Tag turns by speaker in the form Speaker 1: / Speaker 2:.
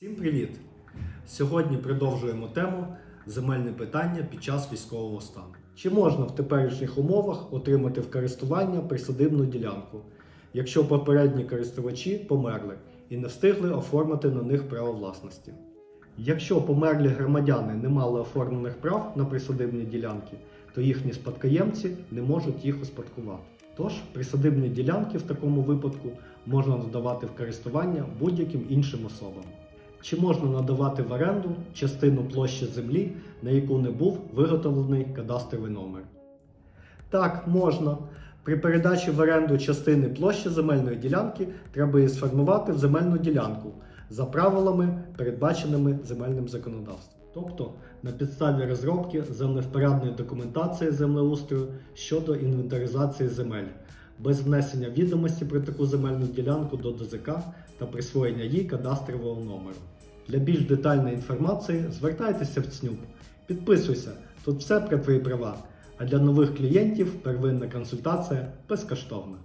Speaker 1: Всім привіт! Сьогодні продовжуємо тему земельне питання під час військового стану. Чи можна в теперішніх умовах отримати в користування присадибну ділянку, якщо попередні користувачі померли і не встигли оформити на них право власності? Якщо померлі громадяни не мали оформлених прав на присадибні ділянки, то їхні спадкоємці не можуть їх успадкувати. Тож присадибні ділянки в такому випадку можна надавати в користування будь-яким іншим особам. Чи можна надавати в оренду частину площі землі, на яку не був виготовлений кадастровий номер? Так, можна. При передачі в оренду частини площі земельної ділянки треба її сформувати в земельну ділянку за правилами, передбаченими земельним законодавством. Тобто на підставі розробки землевпорядної документації землеустрою щодо інвентаризації земель, без внесення відомості про таку земельну ділянку до ДЗК та присвоєння їй кадастрового номеру. Для більш детальної інформації звертайтеся в ЦНЮП. Підписуйся, тут все про твої права. А для нових клієнтів первинна консультація безкоштовна.